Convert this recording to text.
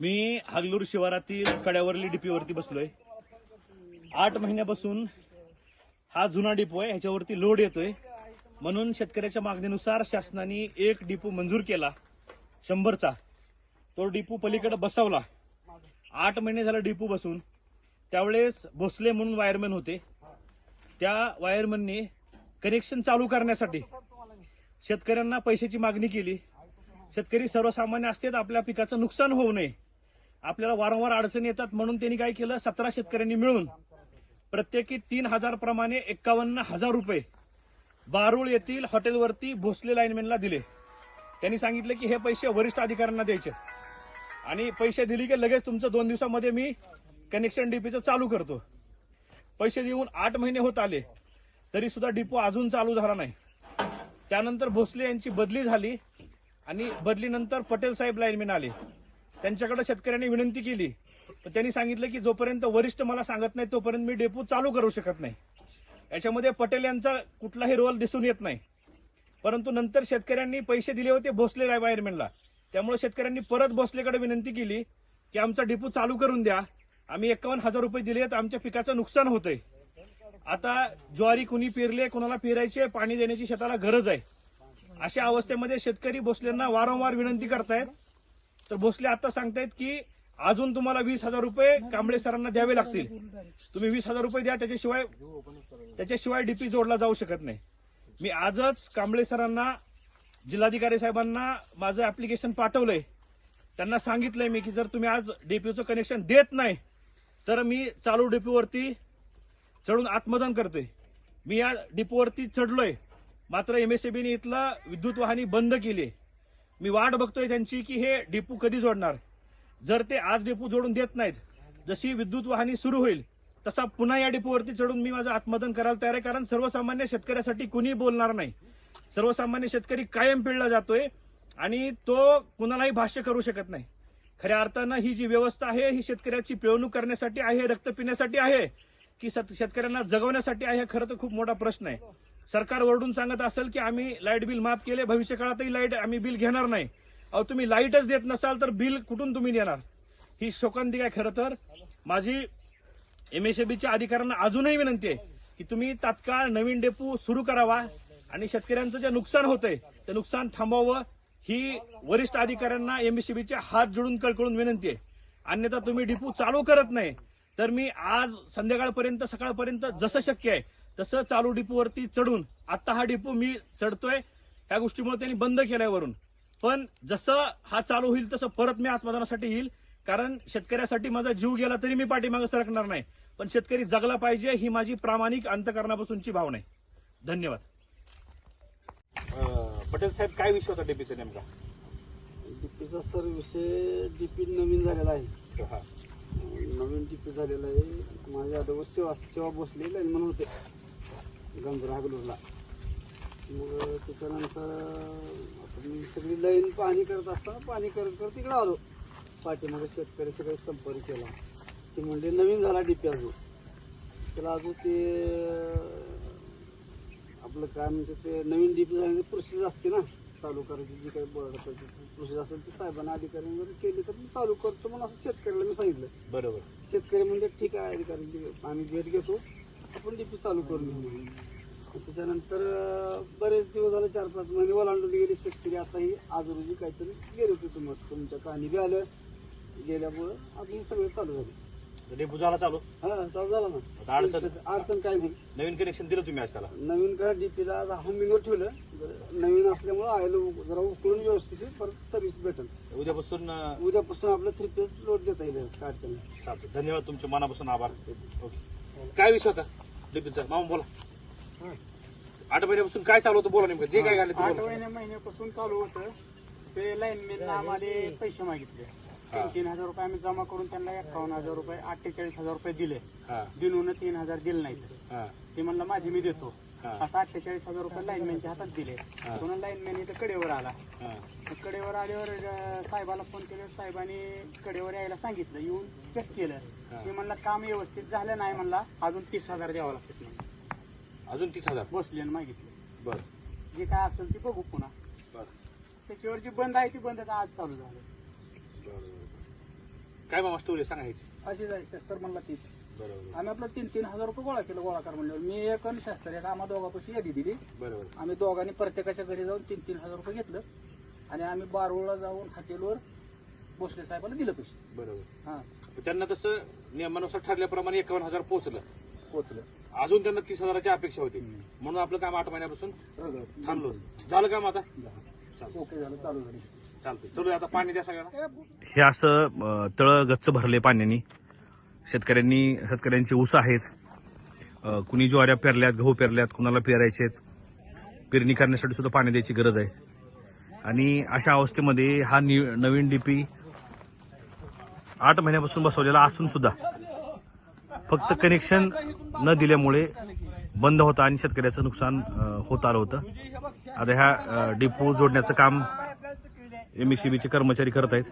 मी हागलूर शिवारातील कड्यावरली डीपीवरती बसलोय. आठ महिन्यापासून हा जुना डिपो आहे ह्याच्यावरती लोड येतोय. म्हणून शेतकऱ्याच्या मागणीनुसार शासनाने एक डिपो मंजूर केला शंभरचा. तो डिपो पलीकडे बसवला. आठ महिने झाला डिपो बसून. त्यावेळेस भोसले म्हणून वायरमॅन होते. त्या वायरमनने कनेक्शन चालू करण्यासाठी शेतकऱ्यांना पैशाची मागणी केली. शेतकरी सर्वसामान्य असतात आपल्या पिकाचं नुकसान होऊ नये. आपल्याला वारंवार अडचणी येतात म्हणून त्यांनी काय केलं? सतरा शेतकऱ्यांनी मिळून प्रत्येकी तीन हजार प्रमाणे एक्कावन्न हजार रुपये बारुळ येथील हॉटेलवरती भोसले लाईनमॅनला दिले. त्यांनी सांगितलं की हे पैसे वरिष्ठ अधिकाऱ्यांना द्यायचे. आणि पैसे दिले की लगेच तुमचं दोन दिवसामध्ये मी कनेक्शन डीपीचं चालू करतो. पैसे देऊन आठ महिने होत आले तरी सुद्धा डिपो अजून चालू झाला नाही. त्यानंतर भोसले यांची बदली झाली आणि बदलीनंतर पटेल साहेब लाईनमॅन आले. त्यांच्याकडे शेतकऱ्यांनी विनंती केली. तर त्यांनी सांगितलं की जोपर्यंत वरिष्ठ मला सांगत नाही तोपर्यंत मी डेपो चालू करू शकत नाही. याच्यामध्ये पटेल यांचा कुठलाही रोल दिसून येत नाही. परंतु नंतर शेतकऱ्यांनी पैसे दिले होते भोसले वायरमॅनला त्यामुळे शेतकऱ्यांनी परत भोसलेकडे विनंती केली की आमचा डेपो चालू करून द्या. आम्ही एकावन्न हजार रुपये दिले तर आमच्या पिकाचं नुकसान होतंय. आता ज्वारी कुणी पेरले कोणाला पेरायचे पाणी देण्याची शेताला गरज आहे. अशा अवस्थेमध्ये शेतकरी भोसलेंना वारंवार विनंती करतायत. तर भोसले आता सांगतायत की अजून तुम्हाला वीस हजार रुपये कांबळे सरांना द्यावे लागतील. तुम्ही वीस हजार रुपये द्या त्याच्याशिवाय त्याच्याशिवाय डीपी जोडला जाऊ शकत नाही. मी आजच कांबळे सरांना जिल्हाधिकारी साहेबांना माझं ऍप्लिकेशन पाठवलंय. त्यांना सांगितलंय मी की जर तुम्ही आज डीपीचं कनेक्शन देत नाही तर मी चालू डीपीवरती चढून आत्मदान करतोय. मी या डिपोवरती चढलोय. मात्र एमएसएबीने इथला विद्युत वाहनी बंद केली मी वाट बघतोय त्यांची की हे डेपू कधी जोडणार? जर ते आज डेपू जोडून देत नाहीत जशी विद्युत वाहनी सुरू होईल तसा पुन्हा या डिपोवरती चढून मी माझं आत्मदन करायला तयार आहे. कारण सर्वसामान्य शेतकऱ्यासाठी कुणी बोलणार नाही. सर्वसामान्य शेतकरी कायम पिळला जातोय आणि तो कुणालाही भाष्य करू शकत नाही. खऱ्या अर्थानं ही जी व्यवस्था आहे ही शेतकऱ्याची पिळवणूक करण्यासाठी आहे रक्त पिण्यासाठी आहे की शेतकऱ्यांना जगवण्यासाठी आहे खरं तर खूप मोठा प्रश्न आहे. सरकार ओरडून सांगत असेल की आम्ही लाइट बिल माफ केले भविष्य काळातही लाइट आम्ही बिल घेणार नाही. अहो तुम्ही लाईटच देत नसाल तर बिल कुठून तुम्ही देणार? ही शोकांतिक आहे खरं तर? माझी एमएसएबीच्या अधिकाऱ्यांना अजूनही विनंती आहे की तुम्ही तात्काळ नवीन डेपो सुरू करावा आणि शेतकऱ्यांचं जे नुकसान होतंय ते नुकसान थांबवावं ही वरिष्ठ अधिकाऱ्यांना एमएसएबीचे हात जोडून कळकळून विनंती आहे. अन्यथा तुम्ही डिपो चालू करत नाही तर मी आज संध्याकाळपर्यंत सकाळपर्यंत जसं शक्य आहे तसं चालू डिपोवरती चढून आता हा डिपो मी चढतोय ह्या गोष्टीमुळे त्यांनी बंद केलाय वरून पण जसं हा चालू होईल तसं परत मी आत्मदानासाठी येईल कारण शेतकऱ्यासाठी माझा जीव गेला तरी मी पाठीमागे सरकणार नाही. पण शेतकरी जगला पाहिजे ही माझी प्रामाणिक अंतकरणापासूनची भावना आहे. धन्यवाद. पटेल साहेब काय विषय होता डीपीचा नेमका? डीपीचा सर विषय डीपी नवीन झालेला आहे. नवीन डीपी झालेला आहे. माझ्या सेवा सेवा भोसले लाईनमन होते. गंजरा हागलूरला मग त्याच्यानंतर मी सगळी लाईन पाणी करत असताना पाणी करत करत इकडं आलो. पाठीमागे शेतकरी सगळे संपर्क केला. ते म्हणले नवीन झाला डीपी अजून. त्याला अजून ते आपलं काय म्हणते ते नवीन डीपी झाल्याने प्रोसेस असते ना. चालू करायची जी काही बोर्ड प्रोसेस असेल ती साहेबांना अधिकाऱ्यांनी जर केली तर मी चालू करतो म्हणून असं शेतकऱ्याला मी सांगितलं. बरोबर. शेतकरी म्हणजे ठीक आहे अधिकारी आम्ही भेट घेतो. आपण डीपी चालू करून. त्याच्यानंतर बरेच दिवस झाले चार पाच महिने ओलांडून गेले शेतकरी. आता ही आज रोजी काहीतरी गेले होते तुम्हाला. तुमच्या कहाणी बी आलं. गेल्यामुळं आज हे सगळं चालू झालं. डेपो झाला चालू? हा चालू झालं आता अडचण- ना अडचण काय नाही. नवीन कनेक्शन दिलं तुम्ही आज त्याला? नवीन काय डीपीला हमिंगवर ठेवलं. जर नवीन असल्यामुळं आयला जरा उकळून व्यवस्थित परत सर्व्हिस भेटेल. उद्यापासून अं, उद्यापासून आपलं थ्री पेज लोड देता येईल काय अडचण नाही. चालतं धन्यवाद तुमचे मनापासून आभार. ओके. काय विषय होता? मामा बोला. आठ महिन्यापासून काय चालू होतं? बोला नेमकं. जे काय आठ महिन्या महिन्यापासून चालू होतं. ते लाईनमॅन आम्हाला पैसे मागितले. तीन तीन हजार रुपये आम्ही जमा करून त्यांना एकावन्न हजार रुपये अठ्ठेचाळीस हजार रुपये दिले. हा. दिनून तीन हजार दिले नाहीत. ते म्हणलं माझे मी देतो. असं अठ्ठेचाळीस हजार रुपये लाईनमॅनच्या हातात दिले. पुन्हा लाईनमॅन इथं कडेवर आला. हा. कडेवर आल्यावर अं, साहेबाला फोन केले साहेबांनी कडेवर यायला सांगितलं. येऊन चेक केलं. हा. मी म्हणलं काम व्यवस्थित झालं नाही म्हणला अजून तीस हजार द्यावं लागतात म्हणून. अजून तीस हजार? बसले आणि मागितले. बर. जे काय असेल ते बघू पुन्हा. बर. त्याच्यावर जी बंद आहे ती बंदच आज चालू झालं. बर काय मामा स्टोरी सांगायची? अशी जाय शस्त्र म्हणला तीच. बरोबर. आम्ही आपलं तीन तीन हजार रुपये गोळा केलं गोळा कर म्हणल्यावर. मी एक आणि शस्त्र एक आम्हा दोघांपाशी यादी दिली. बरोबर. आम्ही दोघांनी प्रत्येकाच्या घरी जाऊन तीन तीन हजार रुपये घेतलं. आणि आम्ही बारूळला जाऊन हॉटेलवर भोसले साहेबाला दिलं पैसे. बरोबर. हा. त्यांना तसं नियमानुसार ठरल्याप्रमाणे एकावन्न हजार पोहोचलं. पोचलं अजून त्यांना तीस हजाराची अपेक्षा होती. म्हणून आपलं काम आठ महिन्यापासून थांबलो. झालं काम आता? ओके झालं. चालू झाली. चालतंय. चलो आता. पाणी द्या सगळ्यांना. हे असं तळ गच्च भरले पाण्याने. शेतकऱ्यांनी शेतकऱ्यांची ऊस आहेत. कुणी ज्वाऱ्या पेरल्यात गहू पेरल्यात कुणाला पेरायचे आहेत. पेरणी करण्यासाठी सुद्धा पाणी द्यायची गरज आहे. आणि अशा अवस्थेमध्ये हा नि- नवीन डीपी आठ महिन्यापासून बसवलेला असून सुद्धा फक्त कनेक्शन न दिल्यामुळे बंद होता आणि शेतकऱ्याचं नुकसान होत आलं होतं. आता ह्या डिपो जोडण्याचं काम एमएससीबीचे कर्मचारी करत आहेत